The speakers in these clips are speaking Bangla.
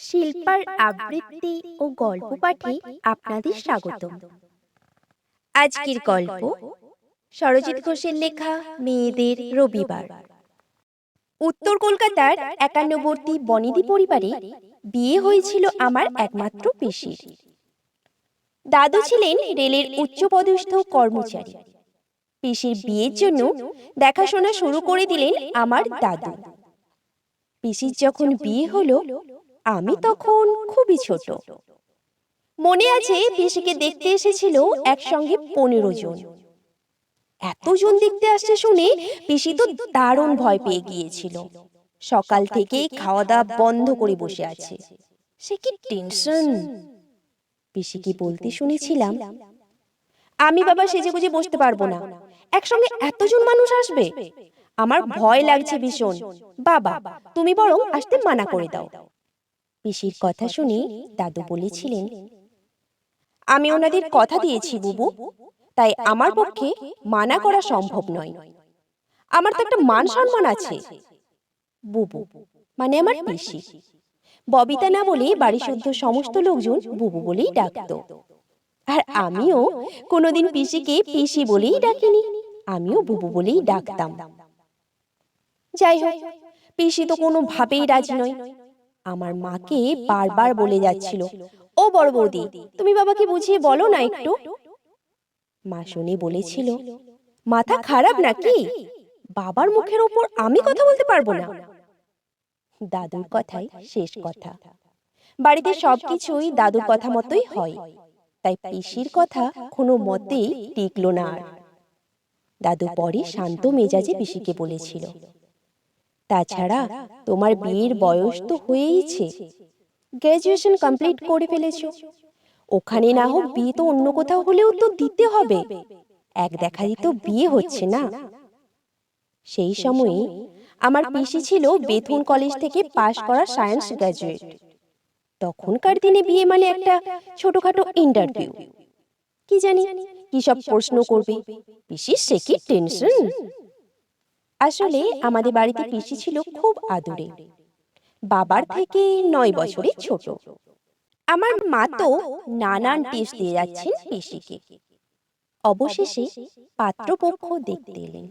শিল্পার আবৃত্তি ও গল্প পাঠে আপনাদের স্বাগতম। আজকের গল্প সরজিৎ ঘোষের লেখা মেয়েদের রবিবার। উত্তর কলকাতার একান্নবর্তী বনেদি পরিবারে বিয়ে হয়েছিল আমার একমাত্র পেশির। দাদু ছিলেন রেলের উচ্চপদস্থ কর্মচারী। পিসির বিয়ের জন্য দেখাশোনা শুরু করে দিলেন আমার দাদু। পিসির যখন বিয়ে হলো আমি তখন খুবই ছোট। মনে আছে পিসিকে দেখতে এসেছিল একসঙ্গে পনেরো জন। এতজন দেখতে আসছে শুনে পিসি তো দারুণ ভয় পেয়ে গিয়েছিল। সকাল থেকে খাওয়া দাওয়া বন্ধ করে বসে আছে। সে কি টেনশন? পিসিকে বলতে শুনেছিলাম আমি বাবা সেজেগুজে বসতে পারব না। একসঙ্গে এতজন মানুষ আসবে? আমার ভয় লাগছে ভীষণ। বাবা তুমি বরং আসতে মানা করে দাও। পিসির কথা শুনে দাদু বলেছিলেন আমি ওনাদের কথা দিয়েছি বুবু। তাই আমার পক্ষে মানা করা সম্ভব নয়। আমার তো একটা মান সম্মান আছে বুবু। মানে আমার পিসি। ববিতা না বলে বাড়ি শুদ্ধ সমস্ত লোকজন বুবু বলেই ডাকতো। আর আমিও কোনোদিন পিসিকে পিসি বলেই ডাকিনি। আমিও বুবু বলেই ডাকতাম। যাই হোক পিসি তো কোনোভাবেই রাজি নয়। আমার মাকে বারবার বলে যাচ্ছিল। ও বড় বৌদি তুমি বাবাকে বুঝিয়ে বলো না একটু? মা শুনে বলেছিল মাথা খারাপ নাকি? বাবার মুখের ওপর আমি কথা বলতে পারব না। দাদুর কথাই শেষ কথা। বাড়িতে সবকিছুই দাদুর কথা মতোই হয়। তাই পিসির কথা কোনো মতেই টিকলো না আর। দাদু পরে শান্ত মেজাজে পিসিকে বলেছিল তাছাড়া তোমার বিয়ের বয়স তো হয়েইছে। গ্র্যাজুয়েশন কমপ্লিট করে ফেলেছো। ওখানে না হোক বিয়ে তো অন্য কোথাও হলেও তো দিতে হবে। এক দেখাই তো বিয়ে হচ্ছে না। সেই সময়ে আমার পিসি ছিল বেথুন কলেজ থেকে পাশ করা সায়েন্স গ্র্যাজুয়েট তখনকার দিনে বিয়ে মানে একটা ছোটখাটো ইন্টারভিউ কি জানি? কি সব প্রশ্ন করবে? পিসির সে কি টেনশন আসলে আমাদের বাড়িতে পিসি ছিল খুব আদরে। বাবার থেকে নয় বছরের ছোট। আমার মা তো নানান টেস্ট দিয়ে যাচ্ছেন পিসিকে অবশেষে পাত্রপক্ষ দেখতে এলেন।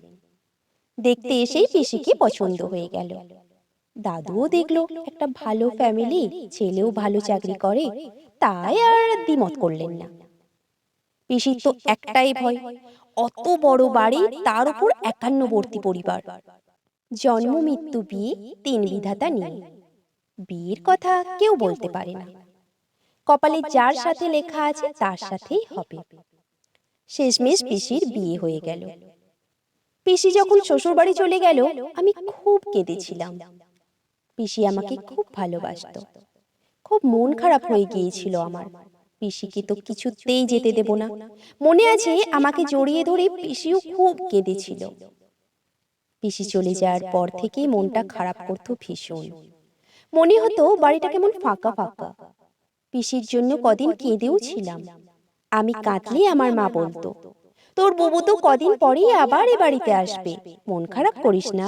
দেখতে এসেই পিসিকে পছন্দ হয়ে গেল। দাদুও দেখল একটা ভালো ফ্যামিলি ছেলেও ভালো চাকরি করে তাই আর দ্বিমত করলেন না। পিসির তো একটাই ভয়। অত বড় বাড়ি তার উপর একান্নবর্তী পরিবার। জন্ম, মৃত্যু, বিয়ে তিন বিধাতা নিয়ে। বিয়ের কথা কেউ বলতে পারে না। কপালে যার সাথে লেখা আছে তার সাথেই হবে। শেষমেশ পিসির বিয়ে হয়ে গেল। পিসি যখন শ্বশুর বাড়ি চলে গেল, আমি খুব কেঁদেছিলাম। পিসি আমাকে খুব ভালোবাসতো। খুব মন খারাপ হয়ে গিয়েছিল আমার। পিসিকে তো কিছুতেই যেতে দেব না। মনে আছে আমাকে জড়িয়ে ধরে পিসিও খুব কেঁদেছিল। পিসি চলে যাওয়ার পর থেকেই মনটা খারাপ করতো ভীষণ। মনে হতো বাড়িটা কেমন ফাঁকা ফাঁকা। পিসির জন্য কদিন কেঁদেও ছিলাম। আমি কাঁদলে আমার মা বলতো তোর বুবু তো কদিন পরেই আবার এ বাড়িতে আসবে। মন খারাপ করিস না।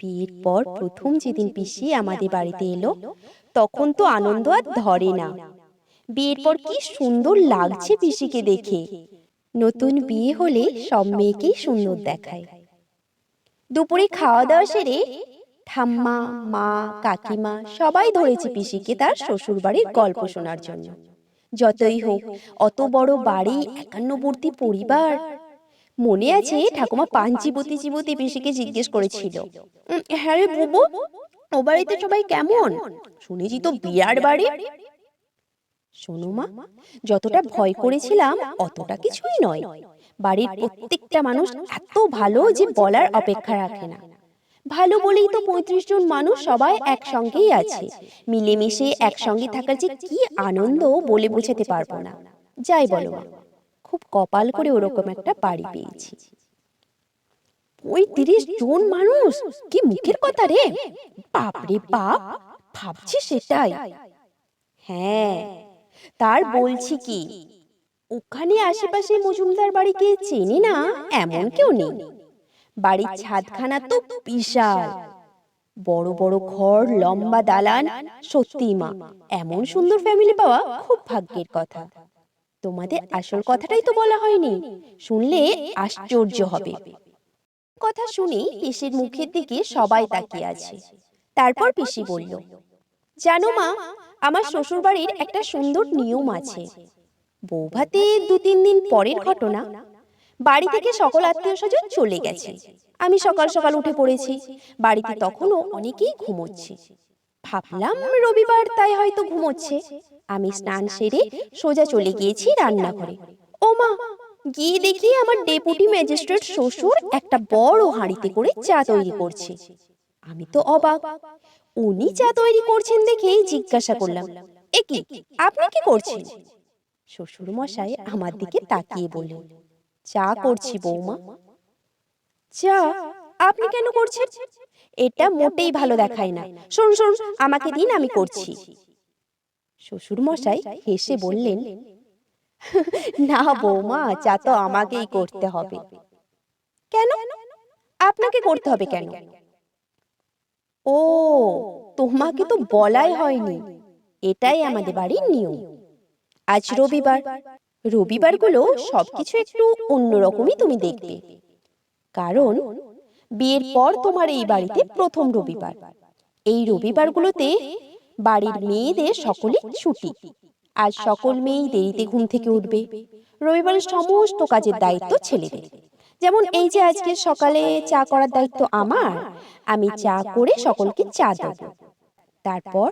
বিয়ের পর প্রথম যেদিন পিসি আমাদের বাড়িতে এলো তখন তো আনন্দ আর ধরে না বিয়ের পর কি সুন্দর লাগছে পিসিকে দেখে। নতুন বিয়ে হলে সব মেয়েকেই সুন্দর দেখায়। দুপুরে খাওয়া দাওয়া সেরে ঠাম্মা, মা, কাকিমা সবাই ধরেছে পিসিকে তার শ্বশুর বাড়ির গল্প শোনার জন্য। যতই হোক, অত বড় বাড়ি, একান্নবর্তী পরিবার। মনে আছে ঠাকুমা পান চিবুতি পিসিকে জিজ্ঞেস করেছিল। হ্যাঁ রে বুবু, ও বাড়িতে সবাই কেমন? শুনেছি তো বিরাট বাড়ি। শোনো মা যতটা ভয় করেছিলাম অতটা কিছুই নয়। বাড়ির প্রত্যেকটা মানুষ এত ভালো যে বলার অপেক্ষা রাখে না। ভালো বলেই তো পঁয়ত্রিশ জন মানুষ সবাই একসঙ্গেই আছে। মিলেমিশে একসঙ্গে থাকার যে কি আনন্দ বলে বোঝাতে পারব না। যাই বলো মা, খুব কপাল করে ওরকম একটা বাড়ি পেয়েছি। পঁয়ত্রিশ জন মানুষ? কি মুখের কথা রে? বাপরে বাপ ভাবছি সেটাই। হ্যাঁ তার বলছি কি ওখানে আশেপাশে মজুমদার বাড়িকে চেনে না? এমন কেউ নেই। বাড়ির ছাদখানা তো বিশাল। বড় বড় ঘর লম্বা দালান সত্যি মা। এমন সুন্দর ফ্যামিলি পাওয়া খুব ভাগ্যের কথা। তোমাদের আসল কথাটাই তো বলা হয়নি। শুনলে আশ্চর্য হবে। কথা শুনে পিসির মুখের দিকে সবাই তাকিয়ে আছে। তারপর পিসি বলল জানো মা আমার শ্বশুর বাড়ির একটা সুন্দর নিয়ম আছে। বৌভাতে দু তিন দিন পরের ঘটনা। বাড়ি থেকে সকল আত্মীয় স্বজন চলে গেছে। আমি সকাল সকাল উঠে পড়েছি। বাড়িতে তখনও অনেকেই ঘুমোচ্ছে। ভাবলাম রবিবার তাই হয়তো ঘুমোচ্ছে। আমি স্নান সেরে সোজা চলে গিয়েছি রান্নাঘরে। ও মা গিয়ে দেখি আমার ডেপুটি ম্যাজিস্ট্রেট শ্বশুর একটা বড় হাঁড়িতে করে চা তৈরি করছে। আমি তো অবাক। উনি চা তৈরি করছেন দেখেই জিজ্ঞাসা করলাম, এ কি? আপনি কি করছেন? শ্বশুর মশাই আমার দিকে তাকিয়ে বললেন, চা করছি বৌমা। চা? আপনি কেন করছেন? এটা মোটেই ভালো দেখায় না। শুন শুন, আমাকে দিন, আমি করছি। শ্বশুর মশাই হেসে বললেন, না বৌমা, চা তো আমাকেই করতে হবে। কেন? আপনাকে করতে হবে কেন? ও, তোমাকে তো বলাই হয়নি। এটাই আমাদের বাড়ির নিয়ম। আজ রবিবার। রবিবারগুলো সবকিছু একটু অন্যরকমই তুমি দেখবে। কারণ, বিয়ের পর তোমার এই বাড়িতে প্রথম রবিবার। এই রবিবারগুলোতে বাড়ির মেয়েদের সকলে ছুটি। আজ সকল মেয়েই দেরিতে ঘুম থেকে উঠবে। রবিবারের সমস্ত কাজের দায়িত্ব ছেলেদের। যেমন এই যে আজকে সকালে চা করার দায়িত্ব আমার আমি চা করে সকলকে চা দেব। তারপর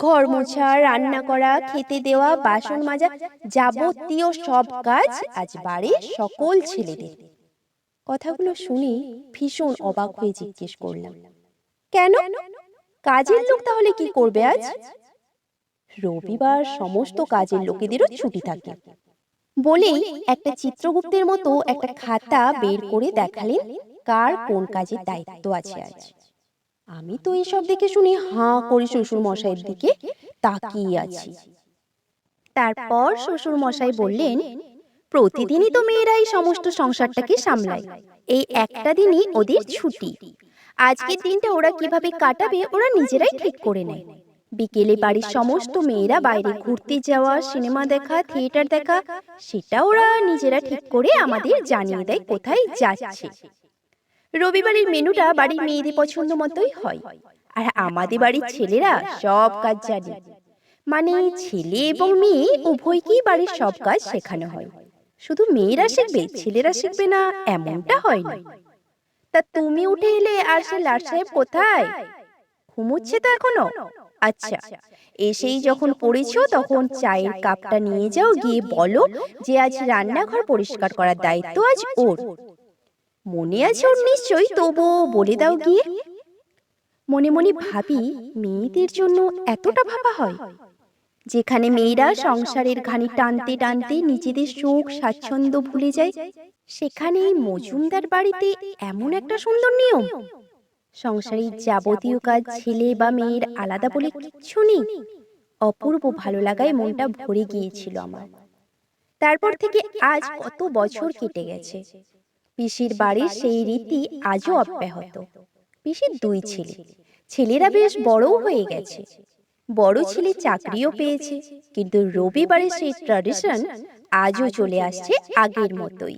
ঘর মোছা রান্না করা খেতে দেওয়া বাসন মাজা যাবতীয় সব কাজ আজ বাড়ির সকল ছেলেদের। কথাগুলো শুনে ভীষণ অবাক হয়ে জিজ্ঞেস করলাম কেন? কাজের লোক তাহলে কি করবে আজ? রবিবার সমস্ত কাজের লোকেদেরও ছুটি থাকে। বলেই একটা চিত্রগুপ্তের মতো একটা খাতা বের করে দেখালেন কার কোন কাজের দায়িত্ব আছে আজ। আমি তো এসব দেখে শুনি হাঁ করে শ্বশুর মশাইয়ের দিকে তাকিয়ে আছি। তারপর শ্বশুর মশাই বললেন প্রতিদিনই তো মেয়েরাই সমস্ত সংসারটাকে সামলায়। এই একটা দিনই ওদের ছুটি। আজকের দিনটা ওরা কীভাবে কাটাবে ওরা নিজেরাই ঠিক করে নেয়। বিকেলে বাড়ির সমস্ত মেয়েরা বাইরে ঘুরতে যাওয়া সিনেমা দেখা থিয়েটার দেখা সেটা ওরা নিজেরা ঠিক করে আমাদের জানিয়ে দেয় কোথায় যাচ্ছে। রবিবারের মেনুটা বাড়ির মেয়েদের পছন্দ মতোই হয়। আর আমাদের বাড়ির ছেলেরা সব কাজ জানে। মানে ছেলে এবং মেয়ে উভয়কেই বাড়ির সব কাজ শেখানো হয়। শুধু মেয়েরা শিখবে ছেলেরা শিখবে না এমনটা হয় না। তা তুমি উঠে এলে আর সে লাট সাহেব কোথায়? ঘুমোচ্ছে তো এখনও আচ্ছা এসেই যখন পড়েছো তখন চায়ের কাপটা নিয়ে যাও গিয়ে বলো যে আজ রান্নাঘর পরিষ্কার করার দায়িত্ব আজ ওর। মনে আছে ওর নিশ্চয়ই? তবুও বলে দাও গিয়ে। মনে মনে ভাবি মেয়েদের জন্য এতটা ভাবা হয়। যেখানে মেয়েরা সংসারের ঘানি টানতে টানতে নিজেদের সুখ স্বাচ্ছন্দ্য ভুলে যায়। সেখানে মজুমদার বাড়িতে এমন একটা সুন্দর নিয়ম। সংসারের যাবতীয় কাজ ছেলে বা মেয়ের আলাদা বলে কিচ্ছু নেই। অপূর্ব ভালো লাগায় মনটা ভরে গিয়েছিল আমার। তারপর থেকে আজ কত বছর কেটে গেছে। পিসির বাড়ির সেই রীতি আজও অব্যাহত। পিসির দুই ছেলে। ছেলেরা বেশ বড়ও হয়ে গেছে। বড় ছেলে চাকরিও পেয়েছে। কিন্তু রবিবারের সেই ট্র্যাডিশন আজও চলে আসছে আগের মতোই।